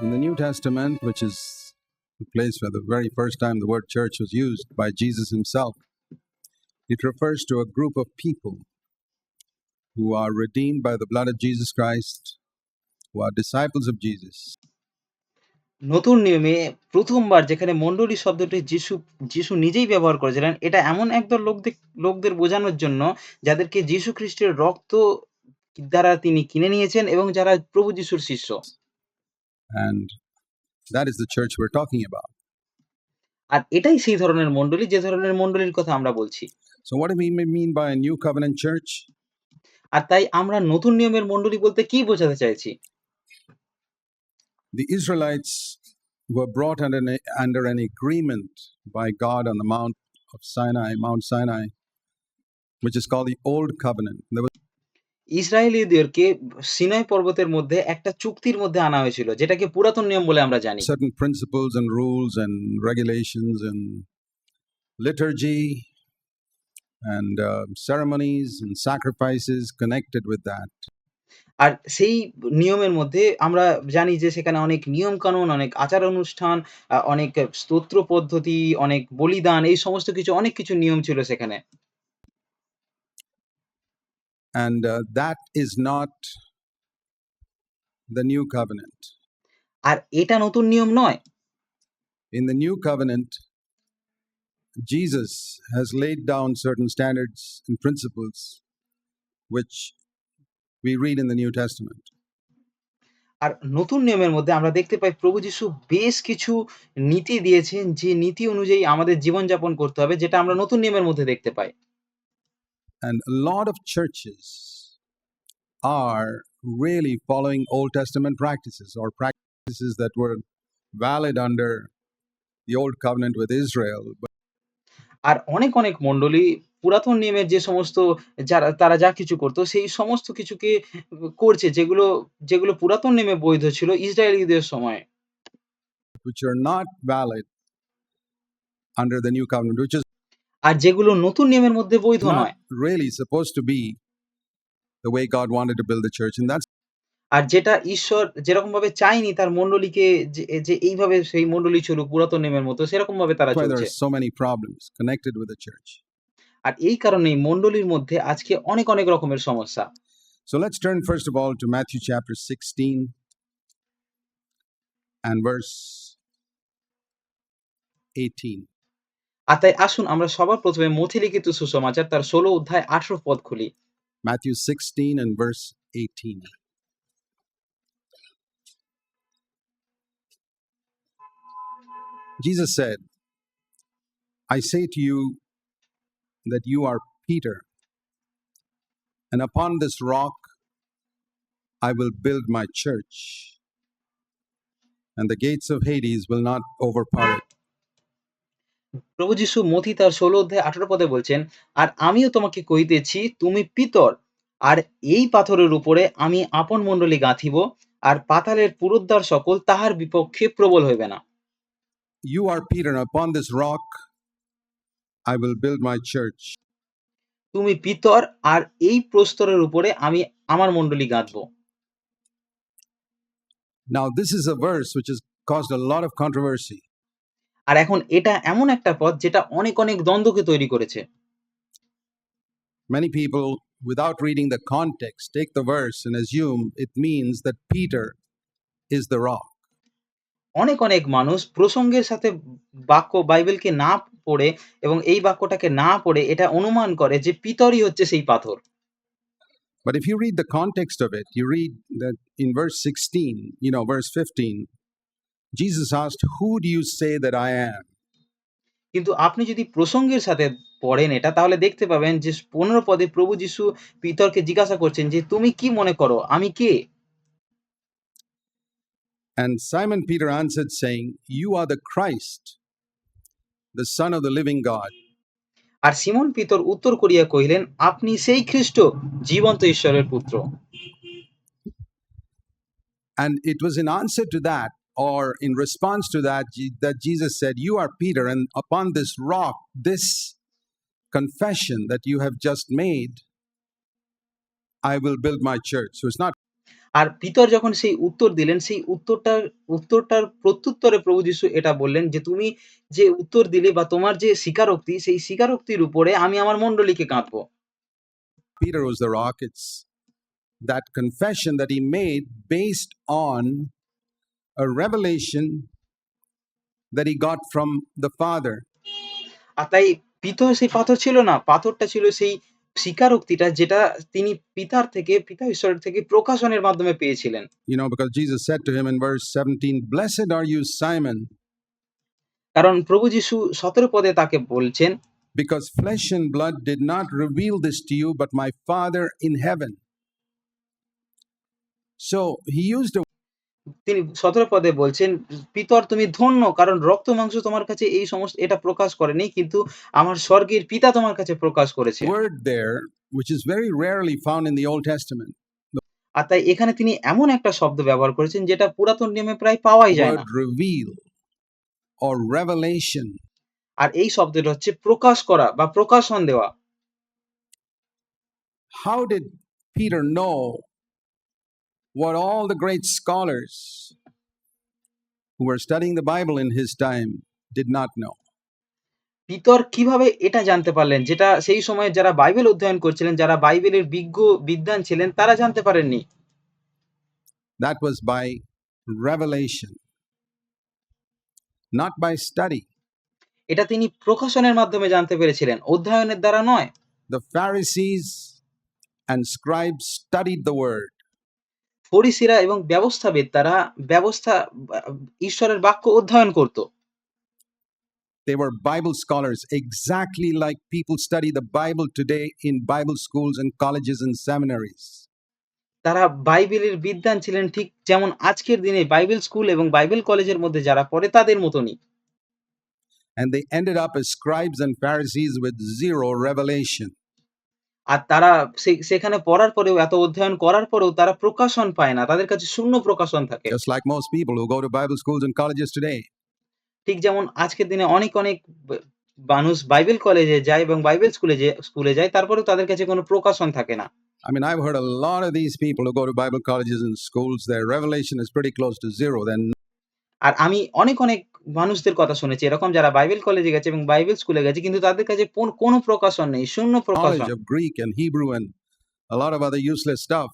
In the New Testament, which is the place where the very first time the word church was used by Jesus himself, it refers to a group of people who are redeemed by the blood of Jesus Christ, who are disciples of Jesus. নতুন নিয়মে প্রথমবার যেখানে মণ্ডলী শব্দটি যিশু যিশু নিজেই ব্যবহার করেছিলেন এটা এমন একদল লোকদের লোকদের বোঝানোর জন্য যাদেরকে যিশু খ্রিস্টের রক্ত দ্বারা তিনি কিনে নিয়েছেন এবং যারা প্রভু যিশুর শিষ্য And that is the church we're talking about. আর এটাই সেই ধরনের মণ্ডলী যে ধরনের মণ্ডলীর কথা আমরা বলছি So, what do we mean by a new covenant church? আর তাই আমরা নতুন নিয়মের মণ্ডলী বলতে কি বোঝাতে চাইছি The Israelites were brought under an, under an agreement by God on the Mount of Sinai, Mount Sinai, which is called the Old Covenant. There was ইসরায়েলীদেরকে সিনাই পর্বতের মধ্যে একটা চুক্তির মধ্যে আনা হয়েছিল যেটাকে পুরাতন নিয়ম বলে আমরা জানি certain principles and rules and regulations and liturgy and uh, ceremonies and sacrifices connected with that. আর সেই নিয়মের মধ্যে আমরা জানি যে সেখানে অনেক নিয়ম কানুন অনেক আচার অনুষ্ঠান অনেক স্তোত্র পদ্ধতি অনেক বলিদান এই সমস্ত কিছু অনেক কিছু নিয়ম ছিল সেখানে And uh, that is not the new covenant. আর এটা নতুন নিয়ম নয় In the new covenant, Jesus has laid down certain standards and principles which we read in the New Testament. আর নতুন নিয়মের মধ্যে আমরা দেখতে পাই প্রভু যিশু বেশ কিছু নীতি দিয়েছেন যে নীতি অনুযায়ী আমাদের জীবনযাপন করতে হবে যেটা আমরা নতুন নিয়মের মধ্যে দেখতে পাই And a lot of churches are really following Old Testament practices or practices that were valid under the Old Covenant with Israel. But আর অনেক অনেক মণ্ডলী পুরাতন নিয়মের যে সমস্ত যারা তারা যা কিছু করতো সেই সমস্ত কিছুকে করছে যেগুলো যেগুলো পুরাতন নিয়মে বৈধ ছিল ইসরায়েলীদের সময় which are not valid under the New Covenant, which is আর যেগুলো নতুন নিয়মের মধ্যে বৈধ নয়। আর যেটা ঈশ্বর যেরকম ভাবে চাইনি তার মন্ডলীকে যে এইভাবে সেই মণ্ডলী চলুক পুরাতন নিয়মের মতো সেরকম ভাবে তারা চলছে। আর এই কারণে মন্ডলীর মধ্যে আজকে অনেক অনেক রকমের সমস্যা। So let's turn first of all to Matthew chapter 16 and verse 18. আর তাই আসুন আমরা সবার প্রথমে মথি লিখিত সুসমাচার তার ষোলো অধ্যায় আঠারো পদ খুলি Matthew 16 and verse 18. Jesus said, I say to you that you are Peter, and upon this rock I will build my church, and the gates of Hades will not overpower it. প্রভু যিশু মথি তার ষোলো অধ্যায় আঠারো পদে বলছেন আর আমিও তোমাকে কহিতেছি তুমি পিতর আর এই পাথরের উপরে আমি আপন মণ্ডলী গাঁথিব আর পাতালের পুরোদ্বার সকল তাহার বিপক্ষে প্রবল হইবে না are Peter, and upon this rock I will build my church. তুমি পিতর আর এই প্রস্তরের উপরে আমি আমার মণ্ডলী গাঁথব Now, this is a verse which has caused a lot of controversy. আর এখন এটা এমন একটা পদ যেটা অনেক অনেক দ্বন্দ্বকে তৈরি করেছে Many people, without reading the context, take the verse and assume it means that Peter is the rock. অনেক অনেক মানুষ প্রসঙ্গের সাথে বাক্য বাইবেলকে না পড়ে এবং এই বাক্যটাকে না পড়ে এটা অনুমান করে যে পিতরই হচ্ছে সেই পাথর But if you read the context of it, you read that in verse 16, you know, verse 15, Jesus asked, Who do you say that I am? কিন্তু আপনি যদি প্রসঙ্গের সাথে পড়েন এটা তাহলে দেখতে পাবেন যে পনেরো পদে প্রভু যিশু পিতরকে জিজ্ঞাসা করছেন যে তুমি কি মনে করো আমি কে And Simon Peter answered, saying, You are the Christ, the Son of the living God. আর সিমন পিতর উত্তর করিয়া কহিলেন আপনি সেই খ্রিস্ট জীবন্ত ঈশ্বরের পুত্র And it was in answer to that, or in response to that, Je- that Jesus said, You are Peter, and upon this rock, this confession that you have just made, I will build my church. So it's not আর পিতর যখন সেই উত্তর দিলেন, সেই উত্তরটার উত্তরটার প্রত্যুত্তরে প্রভু যিশু এটা বললেন যে, "তুমি যে উত্তর দিলে বা তোমার যে স্বীকারোক্তি, সেই স্বীকারোক্তির উপরে আমি আমার মণ্ডলীকে গাঁথবো।" Peter was the rock. It's that confession that he made based on a revelation that he got from the Father. আর তাই পিতর সেই পাথর ছিল না। পাথরটা ছিল সেই স্বীকারোক্তিটা যেটা তিনি পিতার থেকে, পিতা ঈশ্বরের থেকে প্রকাশনের মাধ্যমে পেয়েছিলেন। You know, because Jesus said to him in verse 17, Blessed are you, Simon, কারণ প্রভু যিশু ১৭ পদে তাকে বলছেন, because flesh and blood did not reveal this to you, but my Father in heaven. So he used a তিনি ১৭ পদে বলছেন, "পিতর তুমি ধন্য কারণ রক্ত মাংস তোমার কাছে এই সমস্ত এটা প্রকাশ করেনি, কিন্তু আমার স্বর্গের পিতা তোমার কাছে প্রকাশ করেছে।" word there, which is very rarely found in the Old Testament. আর তাই এখানে তিনি এমন একটা শব্দ ব্যবহার করেছেন যেটা পুরাতন নিয়মে প্রায় পাওয়াই যায় না। reveal or revelation. আর এই শব্দটা হচ্ছে প্রকাশ করা বা প্রকাশন দেওয়া। How did Peter know what all the great scholars who were studying the Bible in his time did not know? পিতর কিভাবে এটা জানতে পারলেন যেটা সেই সময়ে যারা বাইবেল অধ্যয়ন করছিলেন, যারা বাইবেলের বিজ্ঞ বিদ্বান ছিলেন তারা জানতে পারেননি। That was by revelation, not by study. এটা তিনি প্রকাশনের মাধ্যমে জানতে পেরেছিলেন, অধ্যয়নের দ্বারা নয়। The Pharisees and scribes studied the word. ফরিসিরা এবং ব্যবস্থাবিদ তারা ব্যবস্থা ঈশ্বরের বাক্য অধ্যয়ন করত। They were Bible scholars, exactly like people study the Bible today in Bible schools and colleges and seminaries. তারা বাইবেলের বিদ্বান ছিলেন ঠিক যেমন আজকের দিনে বাইবেল স্কুল এবং বাইবেল কলেজের মধ্যে যারা পড়ে তাদের মতনই। And they ended up as scribes and Pharisees with zero revelation. আর তারা সেখানে পড়ার পরেও এত অধ্যয়ন করার পরেও তারা প্রকাশন পায় না। তাদের কাছে শূন্য প্রকাশন থাকে। just like most people who go to Bible schools and colleges today. ঠিক যেমন আজকের দিনে অনেক, অনেক মানুষ বাইবেল কলেজে যায় এবং বাইবেল স্কুলে যে স্কুলে যায় তারপরেও তাদের কাছে কোনো প্রকাশন থাকে না। I mean, I've heard a lot of these people who go to Bible colleges and schools, their revelation is pretty close to zero. Then আর আমি অনেক, অনেক মানুষদের কথা শুনেছি এরকম যারা বাইবেল কলেজে গেছে এবং বাইবেল স্কুলে গেছে কিন্তু তাদের কাছে কোনো প্রকাশন নেই, শূন্য প্রকাশন। knowledge of Greek and a lot of other useless stuff.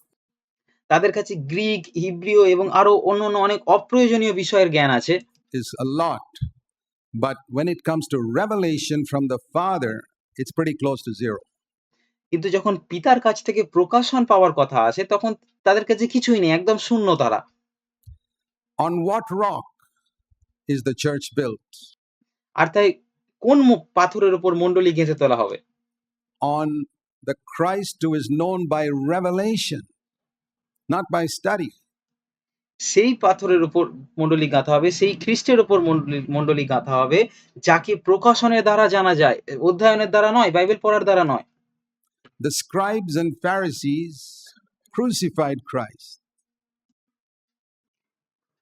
তাদের কাছে গ্রিক, হিব্রীয় এবং আরও অন্যান্য অনেক অপ্রয়োজনীয় বিষয়ের জ্ঞান আছে। is a lot. But when it comes to revelation from the Father, it's pretty close to zero. কিন্তু যখন পিতার কাছ থেকে প্রকাশন পাওয়ার কথা আসে তখন তাদের কাছে কিছুই নেই, একদম শূন্য তারা। On what rock is the church built? আর তাই কোন পাথরের উপর মণ্ডলী গেঁথে তোলা হবে? On the Christ who is known by revelation, not by study. সেই পাথরের উপর মণ্ডলী গাঁথা হবে, সেই খ্রিস্টের উপর মণ্ডলী গাঁথা হবে, যাকে প্রকাশনের দ্বারা জানা যায়। অধ্যয়নের দ্বারা নয়, বাইবেল পড়ার দ্বারা নয়। The scribes and Pharisees crucified Christ.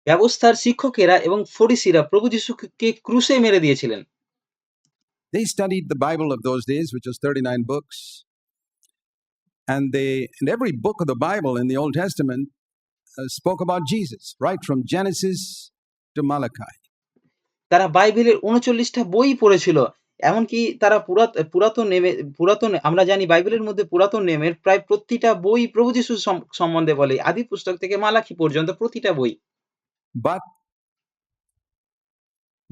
ব্যবস্থার শিক্ষকেরা এবং ফরিসিরা প্রভু যীশুকে ক্রুশে মেরে দিয়েছিলেন। They studied the Bible of those days, which was 39 books. And they, and every book of the Bible in the Old Testament uh, spoke about Jesus, right from Genesis to Malachi. তারা বাইবেলের ৩৯ টা বই পড়েছিল। এমনকি তারা পুরাত পুরাতন নেমে পুরাতন আমরা জানি বাইবেলের মধ্যে পুরাতন নিয়মের প্রায় প্রতিটা বই প্রভু সম সম্বন্ধে বলে। আদি পুস্তক থেকে মালাখি পর্যন্ত প্রতিটা বই। But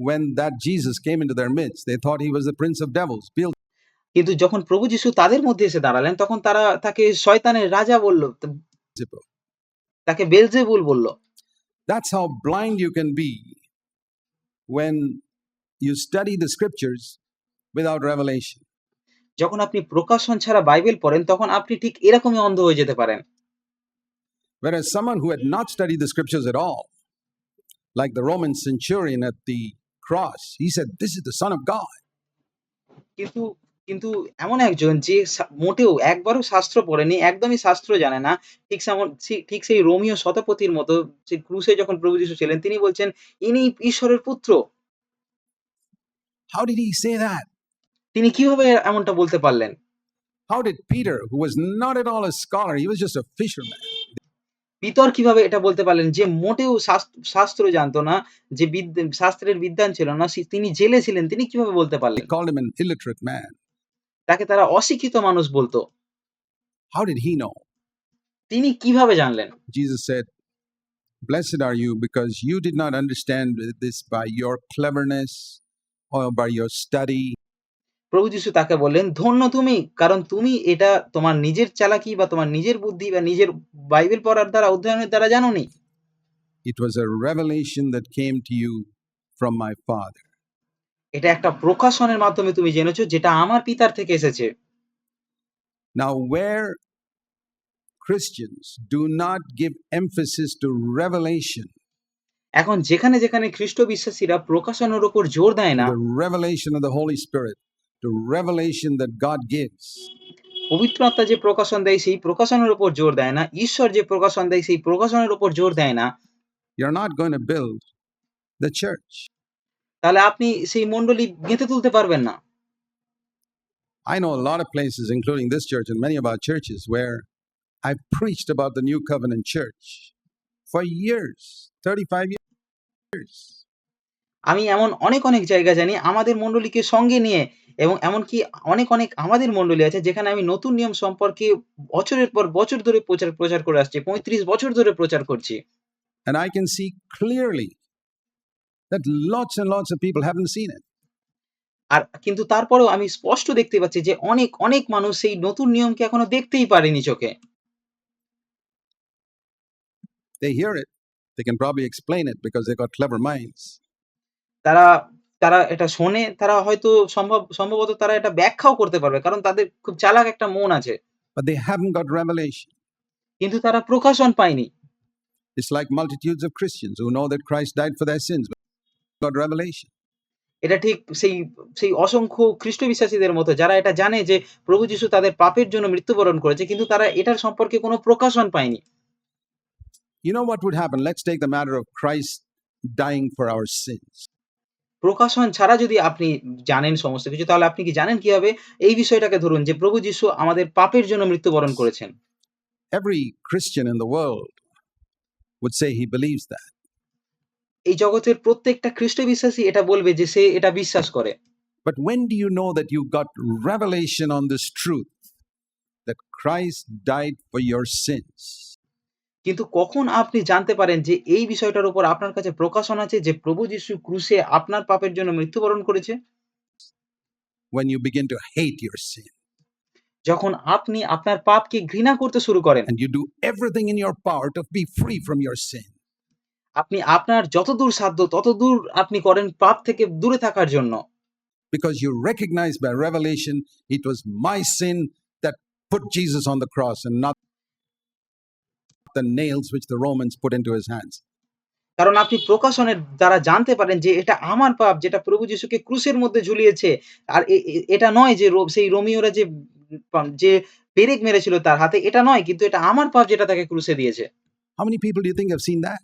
when that Jesus came into their midst, they thought he was the prince of devils, কিন্তু যখন প্রভু যীশু তাদের মধ্যে এসে দাঁড়ালেন তখন তারা তাকে শয়তানের রাজা বলল। তাকে বেলজেবুল বলল। That's how blind you can be when you study the scriptures without revelation. যখন আপনি প্রকাশন ছাড়া বাইবেল পড়েন তখন আপনি ঠিক এরকমই অন্ধ হয়ে যেতে পারেন। Whereas someone who had not studied the scriptures at all, like the Roman centurion at the cross, he said, This is the Son of God. কিন্তু কিন্তু এমন একজন যে সা মোটেও একবারও শাস্ত্র পড়েনি, একদমই শাস্ত্র জানে না। ঠিক সেমন সি ঠিক সেই রোমীয় শতপথীর মতো সেই ক্রুশে যখন প্রভু যীশু ছিলেন তিনি বলছেন, "ইনি ঈশ্বরের পুত্র।" How did he say that? তিনি কিভাবে এমনটা বলতে পারলেন? How did Peter, who was not at all a scholar, he was just a fisherman, Peter কীভাবে এটা বলতে পারলেন? যে মোটেও শাস্ত্র জানতো না যে শাস্ত্রের বিদ্যান ছিল না তিনি জেলে ছিলেন তিনি কীভাবে বলতে পারলেন? তাকে তারা অশিক্ষিত মানুষ বলতো। হাউ ডিড হি নো তিনি কীভাবে জানলেন? Jesus said blessed are you because you did not understand this by your cleverness your by study প্রভু যীশু তাকে বললেন, "ধন্য তুমি, কারণ তুমি এটা তোমার নিজের চালাকি বা তোমার নিজের বুদ্ধি বা নিজের বাইবেল পড়ার দ্বারা অধ্যয়নের দ্বারা জানোনি। it was a revelation that came to you from my Father. এটা একটা প্রকাশনের মাধ্যমে তুমি জেনেছো যেটা আমার পিতার থেকে এসেছে।" Now, where Christians do not give emphasis to revelation, এখন যেখানে, যেখানে খ্রিস্ট বিশ্বাসীরা প্রকাশনের উপর জোর দেয় না, revelation of the Holy Spirit, the revelation that God gives, পবিত্র আত্মা যে প্রকাশন দেয় সেই প্রকাশনের উপর জোর দেয় না, ঈশ্বর যে প্রকাশন দেয় সেই প্রকাশনের উপর জোর দেয় না, you're not going to build the church. তাহলে আপনি সেই মণ্ডলী গেঁথে তুলতে পারবেন না। I know a lot of places, including this church and many of our churches, where I've preached about the New Covenant Church for years 35 years. আমি এমন অনেক, অনেক জায়গা জানি আমাদের মণ্ডলীকে সঙ্গে নিয়ে এবং এমনকি অনেক, অনেক আমাদের মণ্ডলী আছে যেখানে আমি নতুন নিয়ম সম্পর্কে বছরের পর বছর ধরে প্রচার প্রচার করে আসছি। ৩৫ বছর ধরে প্রচার করছি। And I can see clearly that lots and lots of people haven't seen it. আর কিন্তু তারপরেও আমি স্পষ্ট দেখতে পাচ্ছি যে অনেক, অনেক মানুষ সেই নতুন নিয়মকে এখনও দেখতেই পারেনি চোখে। They hear it, they can probably explain it because they've got clever minds. তারা তারা এটা শোনে, তারা হয়তো সম্ভব সম্ভবত তারা এটা ব্যাখ্যাও করতে পারবে। কারণ তাদের খুব চালাক একটা মন আছে। But they haven't got revelation. কিন্তু তারা প্রকাশন পায়নি। It's like multitudes of Christians who know that Christ died for their sins, but got revelation. এটা ঠিক সেই সেই অসংখ্য খ্রিস্ট বিশ্বাসীদের মতো যারা এটা জানে যে প্রভু যীশু তাদের পাপের জন্য মৃত্যুবরণ করেছে কিন্তু তারা এটার সম্পর্কে কোনো প্রকাশন পায়নি। You know what would happen? Let's take the matter of Christ dying for our sins. প্রকাশন ছাড়া যদি আপনি জানেন সমস্ত কিছু তাহলে আপনি কি জানেন কীভাবে? এই বিষয়টাকে ধরুন যে প্রভু যীশু আমাদের পাপের জন্য মৃত্যুবরণ করেছেন। Every Christian in the world would say he believes that এই জগতের প্রত্যেকটা খ্রিস্ট বিশ্বাসী এটা বলবে যে সে এটা বিশ্বাস করে। But when do you know that you got revelation on this truth that Christ died for your sins কিন্তু কখন আপনি জানতে পারেন যে এই বিষয়টার উপর আপনার কাছে প্রকাশন আছে যে প্রভু যীশু ক্রুশে আপনার পাপের জন্য মৃত্যুবরণ করেছে? When you begin to hate your sin যখন আপনি আপনার পাপকে ঘৃণা করতে শুরু করেন। and you do everything in your power to be free from your sin. আপনি আপনার যতদূর সাধ্য ততদূর আপনি করেন পাপ থেকে দূরে থাকার জন্য। Because you recognize by revelation it was my sin that put Jesus on the cross and not the nails which the Romans put into his hands. কারণ আপনি প্রকাশনের দ্বারা জানতে পারেন যে এটা আমার পাপ যেটা প্রভু যীশুকে ক্রুশের মধ্যে ঝুলিয়েছে। আর এটা নয় যে সেই রোমীয়রা যে যে পেরেক মেরেছিল তার হাতে এটা নয় কিন্তু এটা আমার পাপ যেটা তাকে ক্রুশে দিয়েছে। How many people do you think have seen that?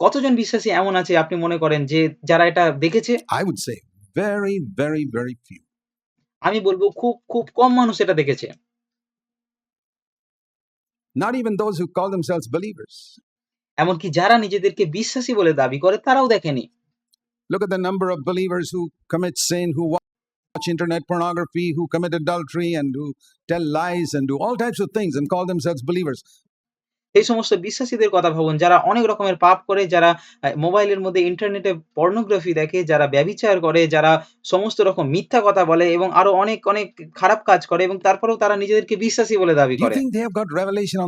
কতজন বিশ্বাসী এমন আছে আপনি মনে করেন যে যারা এটা দেখেছে? I would say very, very, very few. আমি বলব খুব, খুব কম মানুষ এটা দেখেছে। Not even those who call themselves believers. এমনকি যারা নিজেদেরকে বিশ্বাসী বলে দাবি করে তারাও দেখেনি। Look at the number of believers who commit sin, who watch internet pornography, who commit adultery, and who tell lies and do all types of things and call themselves believers. এই সমস্ত বিশ্বাসীদের কথা ভাবুন যারা অনেক রকমের পাপ করে, যারা মোবাইলের মধ্যে ইন্টারনেটে পর্নোগ্রাফি দেখে, যারা ব্যভিচার করে, যারা সমস্ত রকম মিথ্যা কথা বলে এবং আরও অনেক, অনেক খারাপ কাজ করে এবং তারপরেও তারা নিজেদেরকে বিশ্বাসী বলে দাবি করে। think they have got revelation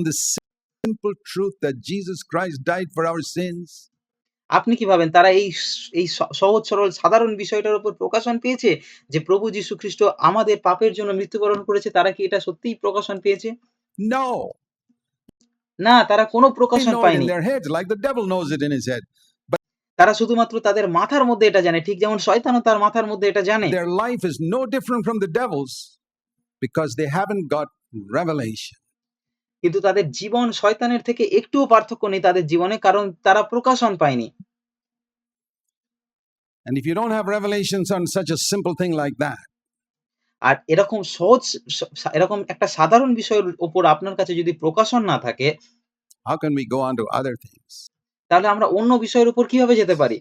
simple truth that Jesus Christ died for our sins? আপনি কি ভাবেন তারা এই এই সহজ সরল সাধারণ বিষয়টার উপর প্রকাশন পেয়েছে? যে প্রভু যীশু খ্রিস্ট আমাদের পাপের জন্য মৃত্যুবরণ করেছে তারা কি এটা সত্যিই প্রকাশন পেয়েছে? No. না, তারা কোনো প্রকাশন পায়নি। তারা শুধুমাত্র তাদের মাথার মধ্যে এটা জানে। ঠিক যেমন শয়তানও তার মাথার মধ্যে এটা জানে। Their life is no different from the devil's because they haven't got revelation. কিন্তু তাদের জীবন শয়তানের থেকে একটুও পার্থক্য নেই তাদের জীবনে কারণ তারা প্রকাশন পায়নি। And if you don't have revelations on such a simple thing like that, আর এরকম সহজ এরকম একটা সাধারণ বিষয়ের উপর আপনার কাছে যদি প্রকাশন না থাকে how can we go on to other things? তাহলে আমরা অন্য বিষয়ের উপর কীভাবে যেতে পারি?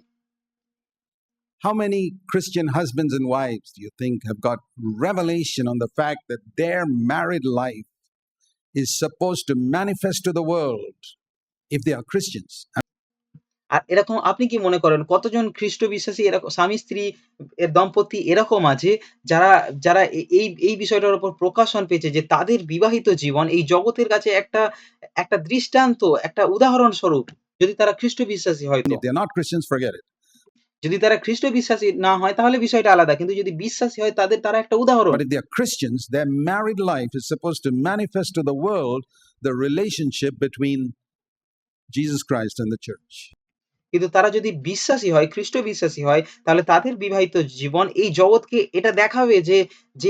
How many Christian husbands and wives do you think have got revelation on the fact that their married life is supposed to manifest to the world if they are Christians? আর এরকম আপনি কি মনে করেন কতজন খ্রিস্ট বিশ্বাসী এরকম স্বামী-স্ত্রী এর দম্পতি এরকম আছে যারা যারা এই এই বিষয়টার উপর প্রকাশন পেয়েছে যে তাদের বিবাহিত জীবন এই জগতের কাছে একটা একটা দৃষ্টান্ত, একটা উদাহরণস্বরূপ যদি তারা খ্রিস্ট বিশ্বাসী হয়. যদি তারা খ্রিস্ট বিশ্বাসী না হয় তাহলে বিষয়টা আলাদা। কিন্তু যদি বিশ্বাসী হয় তাদের তারা একটা উদাহরণ। But if they are Christians, their married life is supposed to manifest to the world the relationship between Jesus Christ and the church. কিন্তু তারা যদি বিশ্বাসী হয়, খ্রিস্ট বিশ্বাসী হয় তাহলে তাদের বিবাহিত জীবন এই জগৎকে এটা দেখাবে যে যে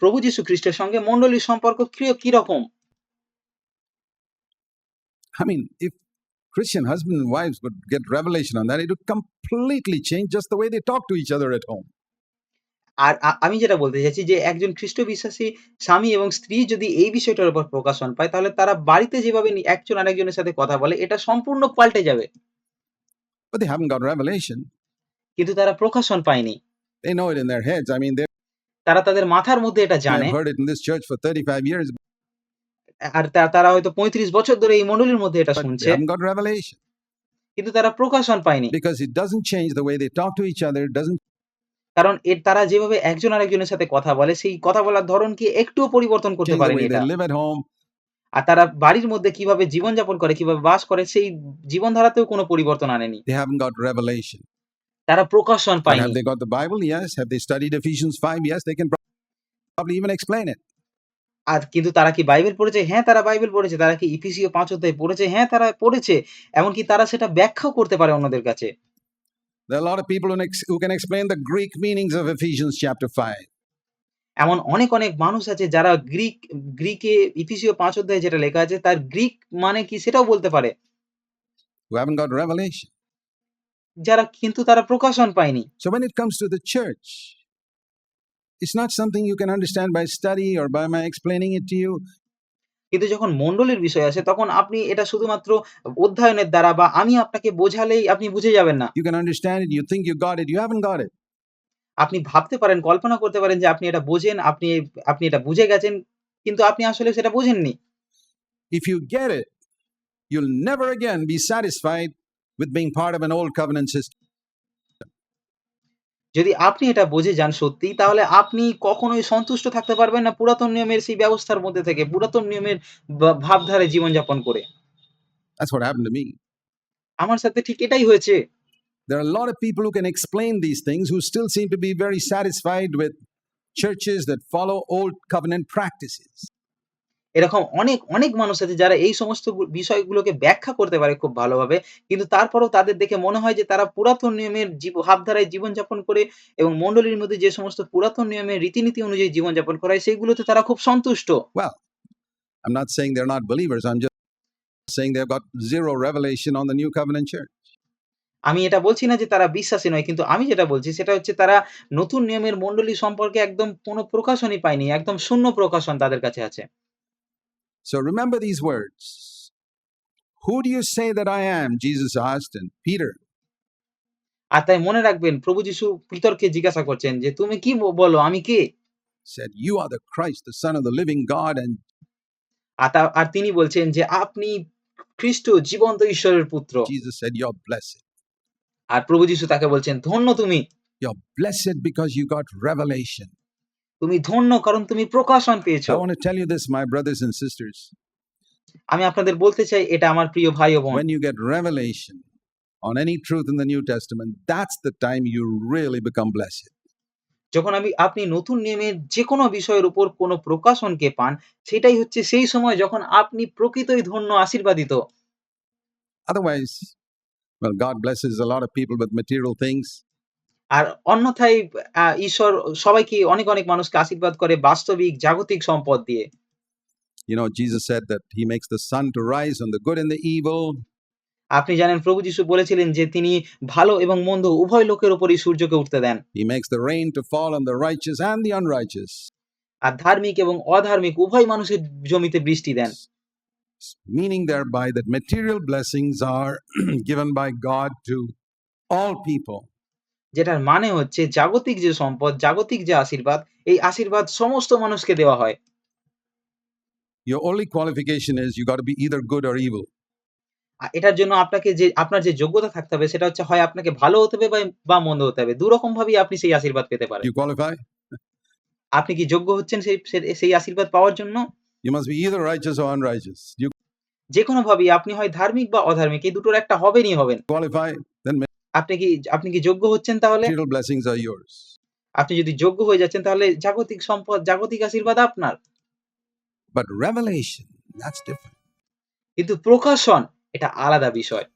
প্রভু যীশু খ্রিস্টের সঙ্গে মণ্ডলীর সম্পর্ক কি কীরকম। I mean, if Christian husbands and wives would get revelation on that, it would completely change just the way they talk to each other at home. আর আমি যেটা বলতে চাইছি যে একজন খ্রিস্ট বিশ্বাসী স্বামী এবং স্ত্রী যদি এই বিষয়টার উপর প্রকাশন পায় তাহলে তারা বাড়িতে যেভাবে একজন আরেকজনের সাথে কথা বলে এটা সম্পূর্ণ পাল্টে যাবে। But they haven't got revelation. কিন্তু তারা প্রকাশন পায়নি। They know it in their heads. I mean, they তারা তাদের মাথার মধ্যে এটা জানে। have heard it in this church for 35 years, আর তা তারা হয়তো ৩৫ বছর ধরে এই মণ্ডলীর মধ্যে এটা but শুনছে। haven't got revelation কিন্তু তারা প্রকাশন পায়নি। because it doesn't change the way they talk to each other. It doesn't কারণ এর তারা যেভাবে একজন আরেকজনের সাথে কথা বলে সেই কথা বলার ধরনকে একটুও পরিবর্তন করতে change the পারেনি way এটা। live at home. আর তারা বাড়ির মধ্যে কীভাবে জীবন যাপন করে কীভাবে বাস করে সেই জীবন ধারাতেও কোনো পরিবর্তন আনেনি। দে হ্যাভ গট রেভেলেশন তারা প্রকাশন পায়নি। Bible yes have they studied explain it আর কিন্তু তারা কি বাইবেল পড়েছে? হ্যাঁ তারা বাইবেল পড়েছে। তারা কি ইপিসিও পাঁচ অধ্যায় পড়েছে? হ্যাঁ তারা পড়েছে। এমনকি তারা সেটা ব্যাখ্যা করতে পারে অন্যদের কাছে। There are a lot of people who can explain the এমন অনেক, অনেক মানুষ আছে যারা গ্রিক গ্রিকে ইফিসীয় ৫ অধ্যায়ে যেটা লেখা আছে তার গ্রিক মানে কি সেটাও বলতে পারে। যারা কিন্তু তারা প্রকাশন পায়নি। So when it comes to the church, it's not something you can understand by study or by my explaining it to you. কিন্তু যখন মণ্ডলীর বিষয় আসে তখন আপনি এটা শুধুমাত্র অধ্যয়নের দ্বারা বা আমি আপনাকে বোঝালেই আপনি বুঝে যাবেন না। You can understand it, you think you got it, you haven't got it. আপনি ভাবতে পারেন, কল্পনা করতে পারেন যে আপনি এটা বোঝেন, আপনি আপনি এটা বুঝে গেছেন। কিন্তু আপনি আসলে সেটা বোঝেননি। If you get it, you'll never again be satisfied with being part of an old covenant system. যদি আপনি এটা বুঝে যান সত্যিই তাহলে আপনি কখনোই সন্তুষ্ট থাকতে পারবেন না পুরাতন নিয়মের সেই ব্যবস্থার মধ্যে থেকে, পুরাতন নিয়মের বা ভাবধারায় জীবনযাপন করে। That's what happened to me. আমার সাথে ঠিক এটাই হয়েছে। There are a lot of people who can explain these things who still seem to be very satisfied with churches that follow old covenant practices. এরকম অনেক, অনেক মানুষ আছে যারা এই সমস্ত গু বিষয়গুলোকে ব্যাখ্যা করতে পারে খুব ভালোভাবে। কিন্তু তারপরেও তাদের দেখে মনে হয় যে তারা পুরাতন নিয়মের জীব ভাবধারায় জীবনযাপন করে এবং মণ্ডলীর মধ্যে যে সমস্ত পুরাতন নিয়মের রীতিনীতি অনুযায়ী জীবনযাপন করা হয় সেগুলোতে তারা খুব সন্তুষ্ট। Well, I'm not saying they're not believers, I'm just saying they've got zero revelation on the new covenant church. আমি এটা বলছি না যে তারা বিশ্বাসী নয়। কিন্তু আমি যেটা বলছি সেটা হচ্ছে তারা নতুন নিয়মের মণ্ডলী সম্পর্কে একদম কোনো প্রকাশনই পায়নি। একদম শূন্য প্রকাশন তাদের কাছে আছে। So remember these words. Who do you say that I am? Jesus asked, and Peter আর তাই মনে রাখবেন প্রভু যীশু পিতরকে জিজ্ঞাসা করছেন যে, "তুমি কি বলো? আমি কে?" said, You are the Christ, the Son of the living God. And আর আর তিনি বলছেন যে, "আপনি খ্রিস্ট জীবন্ত ঈশ্বরের পুত্র।" Jesus said, You're blessed. আর প্রভু যীশু তাকে বলছেন ধন্য তুমি। তুমি ধন্য কারণ তুমি প্রকাশন পেয়েছ। আমি আপনাদের বলতে চাই এটা আমার প্রিয় ভাই ও বোন। Revelation on truth New Testament that's the time you really become blessed যখন আমি আপনি নতুন নিয়মের যে কোনো বিষয়ের উপর কোন প্রকাশনকে পান সেটাই হচ্ছে সেই সময় যখন আপনি প্রকৃতই ধন্য আশীর্বাদিত। well, God blesses a lot of people with material things. আর অন্যথায় আ ঈশ্বর সবাইকে অনেক, অনেক মানুষকে আশীর্বাদ করে বাস্তবিক জাগতিক সম্পদ দিয়ে। You know, Jesus said that He makes the sun to rise on the good and the evil. আপনি জানেন প্রভু যীশু বলেছিলেন যে তিনি ভালো এবং মন্দ উভয় লোকের উপরই সূর্যকে উঠতে দেন। He makes the rain to fall on the righteous and the unrighteous. আর ধার্মিক এবং অধার্মিক উভয় মানুষের জমিতে বৃষ্টি দেন। meaning thereby that material blessings are given by God to all people. যেটার মানে হচ্ছে জাগতিক যে সম্পদ, জাগতিক যে আশীর্বাদ, এই আশীর্বাদ সমস্ত মানুষকে দেওয়া হয়। Your only qualification is you got to be either good or evil. এটার জন্য আপনাকে যে আপনার যে যোগ্যতা থাকতে হবে সেটা হচ্ছে হয় আপনাকে ভালো হতে হবে বা মন্দ হতে হবে। দুরকম ভাবেই আপনি সেই আশীর্বাদ পেতে পারেন। You qualify? আপনি কি যোগ্য হচ্ছেন সেই সেই আশীর্বাদ পাওয়ার জন্য? You be either righteous or unrighteous you যে কোনো ভাবেই আপনি হয় ধার্মিক বা অধার্মিক এই দুটোর একটা হবেনই হবেন। কোয়ালিফাই দেন আপনি কি আপনি কি যোগ্য হচ্ছেন তাহলে? Blessings are yours. আপনি যদি যোগ্য হয়ে যাচ্ছেন তাহলে জাগতিক সম্পদ, জাগতিক আশীর্বাদ আপনার। বাট রেভেলেশন দ্যাটস ডিফারেন্ট কিন্তু প্রকাশন এটা আলাদা বিষয়।